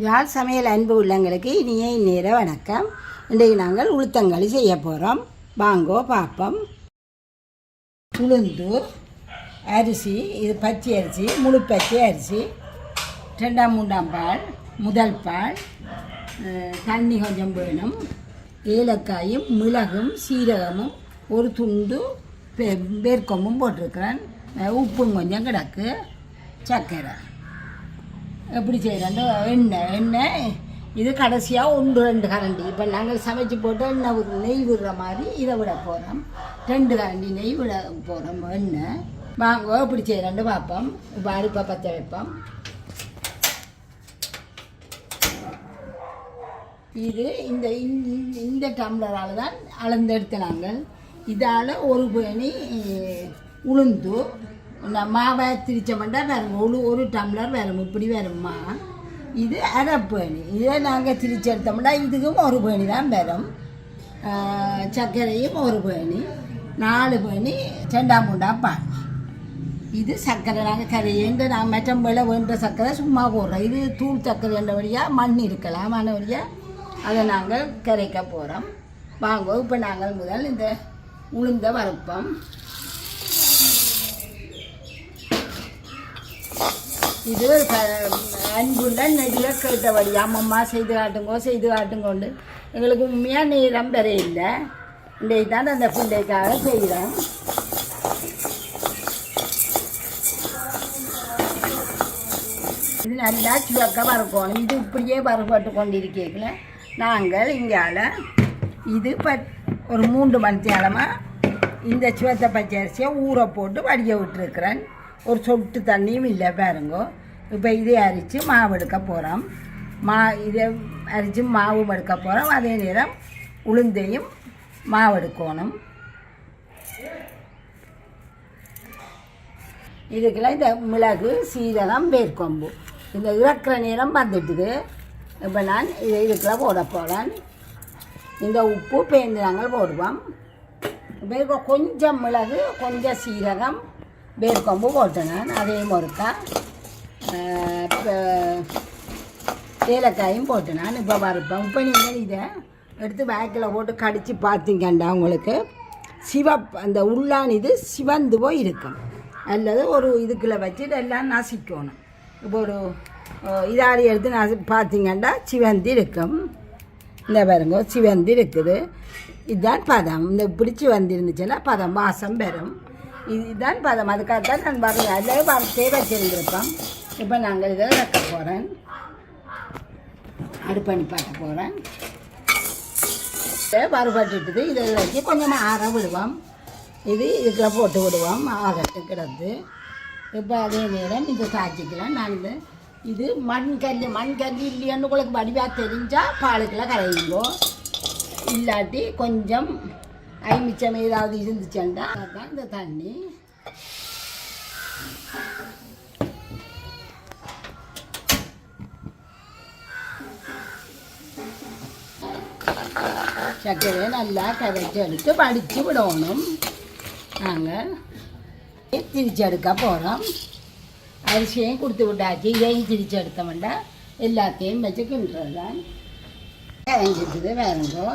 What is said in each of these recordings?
யாழ் சமையல் அன்பு உள்ளங்களுக்கு இனிய இந்நேர வணக்கம். இன்றைக்கு நாங்கள் உளுத்தங்களி செய்ய போகிறோம் வாங்கோ பாப்பம் உளுந்து அரிசி இது பச்சை அரிசி முழு பச்சை அரிசி ரெண்டாம் மூன்றாம் பால் முதல் பால் தண்ணி கொஞ்சம் வேணும். ஏலக்காயும் மிளகும் சீரகமும் ஒரு துண்டு பெ- வேர்க்கொம்பும் போட்டிருக்கிறேன். உப்பும் கொஞ்சம் கிடக்கு. சர்க்கரை எப்படி செய்கிறோம் எண்ணெய் எண்ணெய். இது கடைசியாக ஒன்று ரெண்டு கரண்டி. இப்போ நாங்கள் சமைச்சு போட்டு எண்ணெய் விடு நெய் விடுற மாதிரி இதை விட போகிறோம் ரெண்டு கரண்டி நெய் விட போகிறோம் எண்ணெய். வாங்க இப்படி செய்கிறோண்டு பார்ப்போம் இப்போ அடுப்பை பற்ற வைப்போம். இது இந்த இந்த- இந்த டம்ளரால் தான் அளந்தெடுத்த நாங்கள். இதால் ஒரு பேணி உளுந்து மாவை திரிச்சோம்னா வேறு ஒரு ஒரு டம்ளர் வரும் இப்படி வரும்மா. இது அரை பேணி இதை நாங்கள் திரிச்சு எடுத்தோம்னா இதுக்கும் ஒரு பேணி தான் வரும். சர்க்கரையும் ஒரு பேணி நாலு பேணி ரெண்டாம் மூண்டாம் பால். இது சர்க்கரை நாங்கள் கரையேண்டு நான் மெட்டம்பேல வேண்ட சர்க்கரை சும்மா போடுறோம். இது தூள் சர்க்கரை என்ற வழியாக மண் இருக்கலாம் ஆனபடியாக அதை நாங்கள் கரைக்க போகிறோம் வாங்க இப்போ நாங்கள் முதல் இந்த உளுந்த வறுப்போம். இது அன்புள்ள நெடில கேட்டபடி. அம்மம்மா செய்து காட்டுங்கோ செய்து காட்டுங்கோண்டு. எங்களுக்கு உண்மையாக நேரம் பெற இல்லை. இன்றைக்கு தான் அந்த பிள்ளைக்காக செய்கிறோம். இது நல்லா சுவக்க வறுக்கணும். இது இப்படியே வறுபட்டு கொண்டிருக்கீங்கள நாங்கள் இங்கால இது ப ஒரு மூன்று மணி நேரமாக இந்த சிவத்த பச்சரிசியை ஊற போட்டு வடிய விட்டுருக்குறேன். ஒரு சொட்டு தண்ணியும் இல்லை பாருங்கோ. இப்போ இதை அரித்து மாவு எடுக்க போகிறோம் மா இதை அரித்து மாவு எடுக்க போகிறோம் அதே நேரம் உளுந்தையும் மாவு எடுக்கணும். இதுக்கெல்லாம் இந்த மிளகு சீரகம் வேர்க்கொம்பு இந்த இறக்குற நேரம் வந்துட்டுது. இப்போ நான் இதை இதுக்கெல்லாம் போட போகிறேன் இந்த உப்பு பேந்து நாங்கள் போடுவோம். இப்போ கொஞ்சம் மிளகு கொஞ்சம் சீரகம் வேர்க்கொம்பு போட்டேன்? நான் அதையும் ஒருக்கா இப்போ ஏலக்காயும் போட்டேன்? நான் இப்போ வறுப்பேன் இப்போ நீங்கள் இதை எடுத்து பேக்கில் போட்டு கடித்து பார்த்தீங்கண்டா உங்களுக்கு. சிவப் அந்த உள்ளான் இது சிவந்து போய் இருக்கும் அல்லது ஒரு இதுக்குள்ள வச்சு எல்லாம் நசிக்கணும். இப்போ ஒரு இதாடி எடுத்து நசி பார்த்தீங்கன்னா சிவந்தி இருக்கும் இந்த பாருங்க சிவந்தி இருக்குது இதுதான் பதம். இந்த பிடிச்சி வந்துருந்துச்சுன்னா பதம் வாசம் பெறும். இதுதான் பதம். அதுக்காக தான் நான் வரல. அதில் வறுத்தே வச்சிருந்திருப்போம். இப்போ நாங்கள் இதை வைக்க போகிறேன் அடுப்பணி பார்க்க போகிறேன் வறுபட்டுட்டுது. இதை வச்சு கொஞ்சமாக ஆற விடுவோம். இது இதுக்குள்ள போட்டு விடுவோம். ஆகட்டு கிடந்து இப்போ அதே நேரம் இதை காய்ச்சிக்கலாம் நாங்கள் இது இது மண் கல் மண் கல் இல்லையான்னு உங்களுக்கு வடிவாக தெரிஞ்சால் பாலுக்கெல்லாம் கரையுங்கோ. இல்லாட்டி கொஞ்சம் ஐமிச்சம் ஏதாவது இருந்துச்சுண்டா? அதுதான் இந்த தண்ணி. சர்க்கரையை நல்லா கரைச்சி எடுத்து வடித்து விடணும். நாங்கள் திரிச்சு எடுக்க போகிறோம் அரிசியையும் கொடுத்து விட்டாச்சு. இதையும் திரிச்சு எடுத்தோம்னா எல்லாத்தையும் வச்சு கிண்டுறதான் கரைஞ்சிட்டுது வேறங்கோ.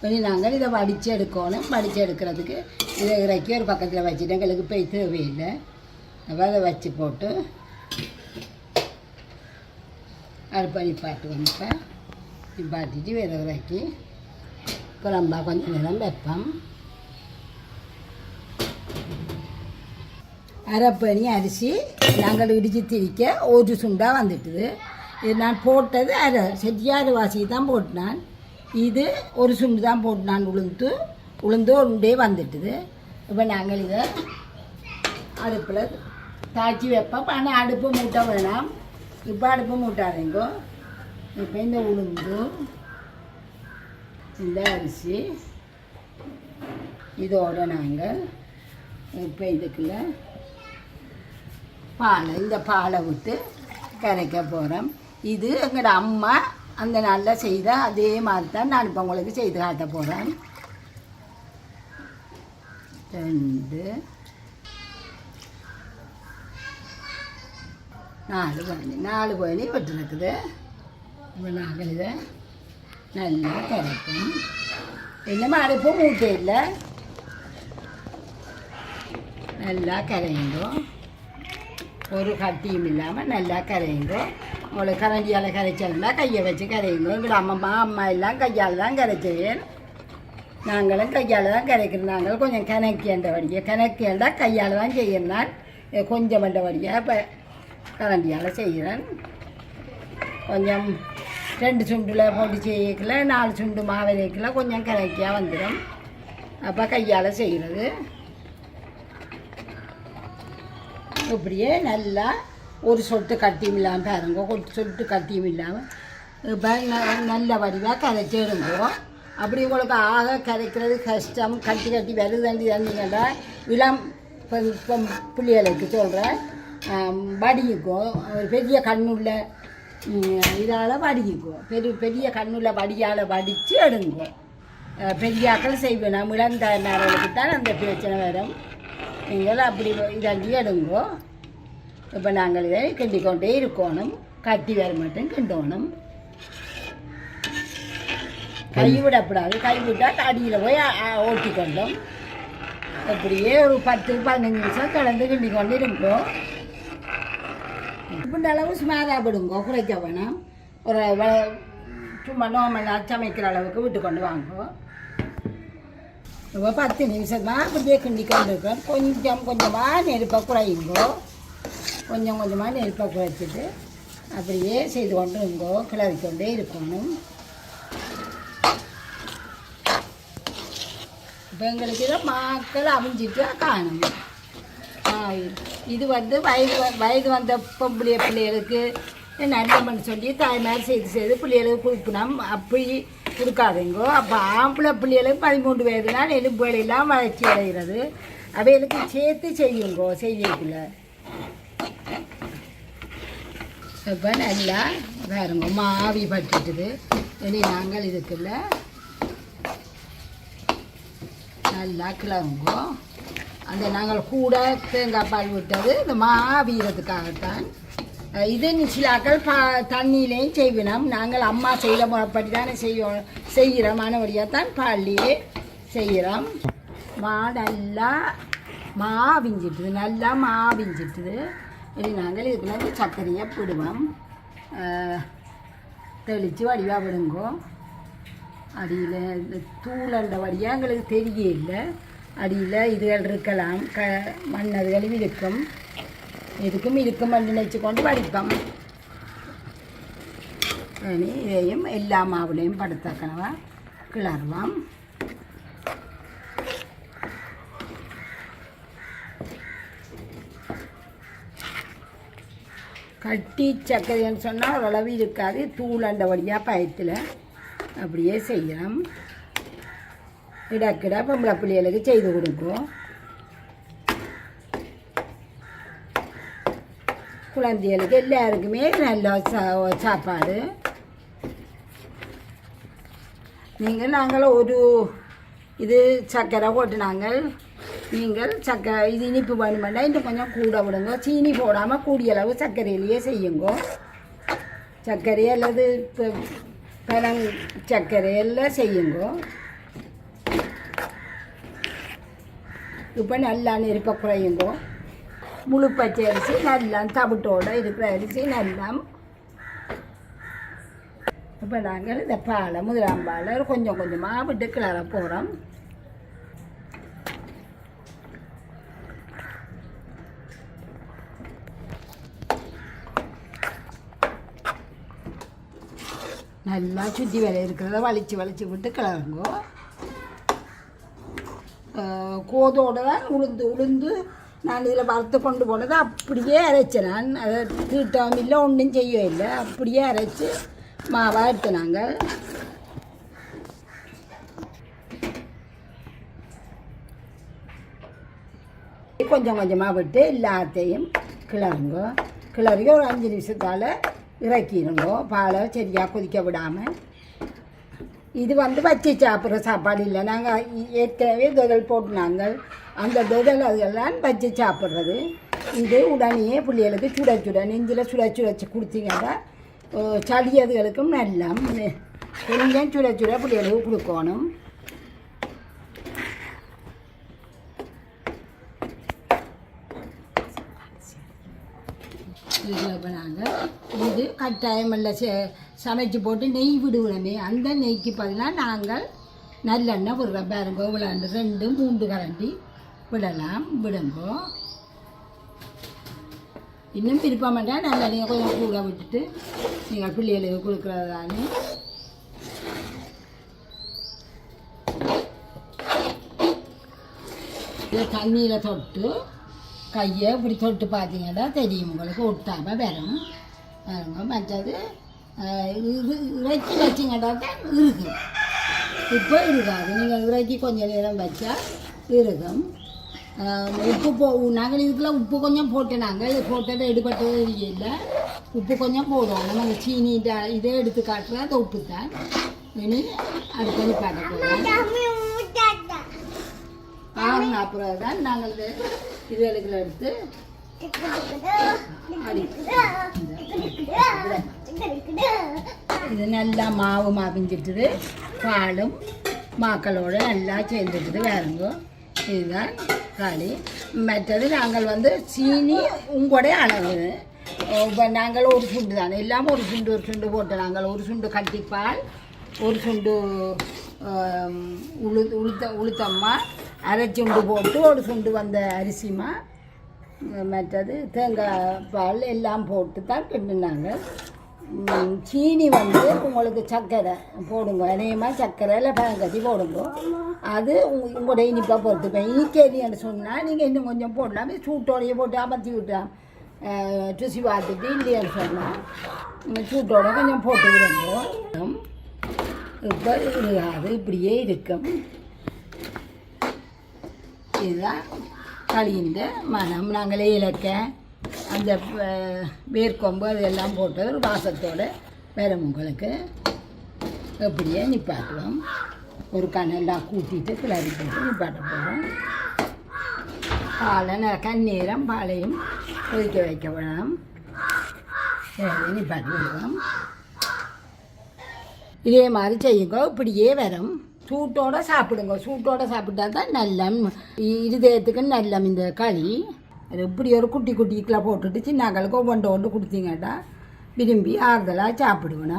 இனி நாங்கள் இதை வடித்து எடுக்கணும் வடித்து எடுக்கிறதுக்கு இதை இறக்கி ஒரு பக்கத்தில் வச்சுட்டு எங்களுக்கு போய் தேவையில்லை அப்போ அதை வச்சு போட்டு அடுப்பணி பாட்டு வந்துப்பேன் நிப்பாட்டிட்டு விதை இறக்கி குழம்பா கொஞ்சம் நேரம் வைப்போம் அரைப்பணி அரிசி நாங்கள் இடித்து திரிக்க ஒரு சுண்டாக வந்துட்டுது இது நான் போட்டது அரை செட்டியாறு வாசி தான் போட்டினான் இது ஒரு சுண்டு தான் போட்டு நான் உளுந்து உளுந்து உண்டே வந்துட்டுது. இப்போ நாங்கள் இதை அடுப்பில் தாய்ச்சி வைப்போம். ஆனால் அடுப்பு மூட்டை வேணாம். இப்போ அடுப்பு மூட்டாதீங்கோ. இப்போ இந்த உளுந்து இந்த அரிசி இதோட நாங்கள் இப்போ இதுக்குள்ள பாலை இந்த பாலை விட்டு கரைக்க போகிறோம் இது எங்களோட அம்மா அந்த நாளில் செய்த அதே மாதிரி தான் நான் இப்போ உங்களுக்கு செய்து காட்ட போகிறேன் ரெண்டு. நாலு பயணி நாலு பயணி விட்டுருக்குது இப்போ நாங்கள் இதை நல்லா கிடைக்கும் இன்னமும் அரைப்பும் மூட்டை இல்லை? நல்லா கரையுங்கோ. ஒரு கட்டியும் இல்லாமல் நல்லா கரையுங்கோ உங்களுக்கு கரண்டியால் கரைச்சல்னா கையை வச்சு கரையுங்க எங்கள் அம்மா அம்மா எல்லாம் கையால் தான் கரைச்சேன் நாங்களும் கையால் தான் கரைக்கிறோம் நாங்கள் கொஞ்சம் கணக்கேண்ட வடியை கணக்கேண்டா கையால் தான் செய்யணும் கொஞ்சம் வண்ட வடியாக இப்போ கரண்டியால் செய்கிறேன் கொஞ்சம் ரெண்டு சுண்டில் போட்டு செய்யக்கல நாலு சுண்டு மாவிரைக்கல கொஞ்சம் கிணக்கியாக வந்துடும் அப்போ கையால் செய்கிறது இப்படியே நல்லா ஒரு சொட்டு கட்டியும் இல்லாமல் பாருங்க ஒரு சொட்டு கட்டியும் இல்லாமல் இப்போ நல்ல வடிவாக கரைச்சி எடுங்கோ. அப்படி உங்களுக்கு ஆக கரைக்கிறது கஷ்டம். கட்டி கட்டி வருதுன்னு தந்தீங்கன்னா இளம் பெண் பிள்ளைகளுக்கு சொல்கிறேன் வடிக்கும் ஒரு பெரிய கண்ணுள்ள இதால் வடிக்கும் பெரிய பெரிய கண்ணுள்ள வடியால் வடித்து எடுங்க. பெரியாக்கள் செய்வேன். நம்ம இளந்தாயினார்களுக்கு தான் அந்த பிரச்சனை வரும். நீங்கள் அப்படி இதாண்டி எடுங்கோ. இப்போ நாங்கள் இதை கிண்டி கொண்டே இருக்கணும். கட்டி வர மட்டும் கிண்டணும். கை விடக்கூடாது. கை விட்டால் அடியில் போய் ஓட்டிக்கொண்டோம் அப்படியே ஒரு பத்து பதினஞ்சு நிமிஷம் கலந்து கிண்டி கொண்டு இருக்கோம் இப்போ இந்த அளவு சுமாராக விடுங்கோ குறைக்க வேணாம். ஒரு சும்மா நோமல் சமைக்கிற அளவுக்கு விட்டு கொண்டு வாங்கோ. இப்போ பத்து நிமிஷமாக அப்படியே கிண்டி கொண்டு கொஞ்சம் கொஞ்சமாக நெருப்பை குறையுங்கோ. கொஞ்சம் கொஞ்சமாக நெருப்பை குறைச்சிட்டு அப்படியே செய்து கொண்டு இருங்கோ கிளறி கொண்டே இருக்கணும். இப்போ எங்களுக்கு இதை மாக்கள் அவிஞ்சிட்டு காணும். ஆ, இது வந்து வயது வயது வந்த பொம்பளைய பிள்ளைகளுக்கு நல்லமன்னு சொல்லி தாய்மார் செய்து செய்து பிள்ளைகளுக்கு கொடுக்கணும். அப்படி கொடுக்காதீங்கோ. அப்போ ஆம்பளை பிள்ளைகளுக்கு பதிமூன்று வயதுனால் எலும்புகளெல்லாம் வளர்ச்சி அடைகிறது. அவைகளுக்கு சேர்த்து செய்யுங்கோ செய்யக்குள்ள இப்போ நல்லா பாருங்க மாவி பட்டுட்டுது இனி நாங்கள் இதுக்குள்ள நல்லா கிளம்புங்கோ அந்த நாங்கள் கூட தேங்காய் பால் விட்டது இந்த மாவீரத்துக்காகத்தான் அஹ் இது சிலாக்கள் ப தண்ணியிலையும் செய்வினோம். நாங்கள் அம்மா செய்கிற முறைப்படி தானே செய்யோம் செய்கிறோம். ஆனபடியாக தான் பால்லையே செய்கிறோம். மா நல்லா மாவிஞ்சிட்டுது நல்லா மாவிஞ்சிட்டுது இது நாங்கள் இதுக்குள்ள சர்க்கரையை விடுவோம் தெளித்து வடிவாக விடுங்கோ. அடியில் இந்த தூளண்ட வழியாக எங்களுக்கு தெரியல. அடியில் இதுகள் இருக்கலாம். க மண்ணதுகளும் இருக்கும். இதுக்கும் இருக்கும் நினைச்சு கொண்டு வடிப்போம். இனி இதையும் எல்லா மாவுலையும் படுத்தக்கனவா கிளறுவோம். கட்டி சர்க்கரைன்னு சொன்னால் ஓரளவு இருக்காது. தூளண்ட வழியாக பயத்தில் அப்படியே செய்யலாம் இடக்கிட பொம்பளை பிள்ளைகளுக்கு செய்து கொடுக்கும் குழந்தைகளுக்கு எல்லாருக்குமே நல்ல சா சாப்பாடு நீங்கள் நாங்கள் ஒரு இது சர்க்கரை போட்டு நாங்கள் நீங்கள் சர்க்கரை இது இனிப்பு வேணுமெண்டா இன்னும் கொஞ்சம் கூட விடுங்க சீனி போடாமல் கூடிய அளவு சர்க்கரையிலேயே செய்யுங்க சர்க்கரை அல்லது ப- பனங் சர்க்கரை எல்லாம் செய்யுங்க இப்போ நல்லா நெருப்ப குறையுங்க முழு பச்சை அரிசி நல்லா தவிட்டோட இருக்கிற அரிசி நல்லா இப்போ நாங்கள் இந்த பாலை முதலாம் பாலை கொஞ்சம் கொஞ்சமாக விட்டு கிளற போகிறோம் நல்லா சுற்றி வேலை இருக்கிறத வலிச்சு வலிச்சு விட்டு கிளறுங்கோ. அஹ் கோதோட தான் உளுந்து உளுந்து நான் இதில் வறுத்து கொண்டு போனது அப்படியே அரைச்சேன் நான் அதை தீட்டம் இல்லை ஒன்றும் செய்யவும் இல்லை. அப்படியே அரைச்சி மாவை எடுத்து நாங்கள் கொஞ்சம் கொஞ்சமாக விட்டு எல்லாத்தையும் கிளறுங்க. கிளறி ஒரு அஞ்சு நிமிஷத்தால் இறக்கிடுங்கோ. பாலை சரியாக கொதிக்க விடாமல் இது வந்து வச்சு சாப்பிட்ற சாப்பாடு இல்லை. நாங்கள் ஏற்கனவே தொதல் போட்டு நாங்கள் அந்த தொதல் அதெல்லாம் வச்சு சாப்பிட்றது. இது உடனே பிள்ளைகளுக்கு சுட சுட நெஞ்சில் சுட சுட வச்சு கொடுத்தீங்கன்னா சளி அதுகளுக்கும் நல்லா கொஞ்சம் சுட சுட பிள்ளைகளுக்கு கொடுக்கணும். இதில் இப்போ நாங்கள் இது கட்டாயம் இல்லை. ச- சமைச்சு போட்டு நெய் விடுவிடமே அந்த நெய்க்கு பதிலாக நாங்கள் நல்லெண்ணெய் விடுறோம். பாருங்க விளாண்டு ரெண்டு மூன்று கரண்டி விடலாம். விடுங்கோ இன்னும் விருப்பம் வேண்டாம் நல்லெண்ணெயை கொஞ்சம் கூட விட்டுட்டு நீங்கள் பிள்ளைகளுக்கு கொடுக்குறது தானே தண்ணியில் தொட்டு கையை இப்படி தொட்டு பார்த்தீங்கன்னா தெரியும் உங்களுக்கு ஒட்டாமல் வரும் மற்றது இது இறைச்சி வச்சிங்கன்னா தான் இருக்கும் இப்போ இருக்காது நீங்கள் இறைச்சி கொஞ்சம் நேரம் வச்சா இருக்கும் உப்பு போ நாங்கள் இதுக்குள்ள உப்பு கொஞ்சம் போட்டு நாங்கள் போட்டதை எடுபட்டது இல்லை உப்பு கொஞ்சம் போடுவோம் நம்ம சீனி இதே இதை எடுத்து காட்டுறோம் அந்த உப்பு தான் இனி அடுத்தது காட்ட போகிறோம் ஆறுன அப்புறம் தான் நாங்கள் இது இதுகளுக்குள்ள எடுத்து இது நல்லா மாவு மாவிஞ்சிட்டுது. பாலும் மாக்களோடு நல்லா சேர்ந்துட்டுது வேறுங்க இதுதான் களி. மற்றது நாங்கள் வந்து சீனி உங்களோட அளவு. இப்போ நாங்கள் ஒரு சுண்டு தானே. இல்லாமல் ஒரு சுண்டு ஒரு சுண்டு போட்டு நாங்கள் ஒரு சுண்டு கட்டிப்பால் ஒரு சுண்டு உளுத்த உளுத்தம்மா அரை சுண்டு போட்டு ஒரு சுண்டு வந்த அரிசிமா மற்றது தேங்காய் பால் எல்லாம் போட்டு தான் கிண்டினாங்க சீனி வந்து உங்களுக்கு சர்க்கரை போடுங்க. அநேகமாக சர்க்கரை இல்லை பழங்கட்டி போடுங்க. அது உங்க- உங்களோட இனிப்பாக பொறுத்து. இப்போ சொன்னால் நீங்கள் இன்னும் கொஞ்சம் போடலாம். இது சூட்டோடையே போட்டு அமர்த்தி விட்டலாம் ருசி பார்த்துட்டு இல்லையான்னு சொன்னால் சூட்டோட கொஞ்சம் போட்டு விடுங்க. இப்போ அது இப்படியே இருக்கும். இதுதான் களியின் மனம். நாங்களே இலக்க அந்த வேர்க்கொம்பு அதெல்லாம் போட்டு ஒரு வாசத்தோடு வரும் உங்களுக்கு எப்படியே நிப்பாட்டுவோம். ஒரு கண்ணெல்லாம் கூட்டிட்டு கிளறி போட்டு நிப்பாட்ட போகிறோம் பாலை ந- கண்ணீரம் பாலையும் கொதிக்க வைக்க வேணும். நிப்பாட்டி விடுவோம். இதே மாதிரி செய்யுங்க. இப்படியே வரும். சூட்டோட சாப்பிடுங்க. சூட்டோட சாப்பிட்டா தான் நல்ல இருதயத்துக்கு நல்ல இந்த களி. அது இப்படி ஒரு குட்டி குட்டிக்கெலாம் போட்டுட்டு சின்னாக்களுக்கு ஒவ்வொன்று ஒன்று கொடுத்தீங்கட்டா விரும்பி ஆறுதலாக சாப்பிடுவேன்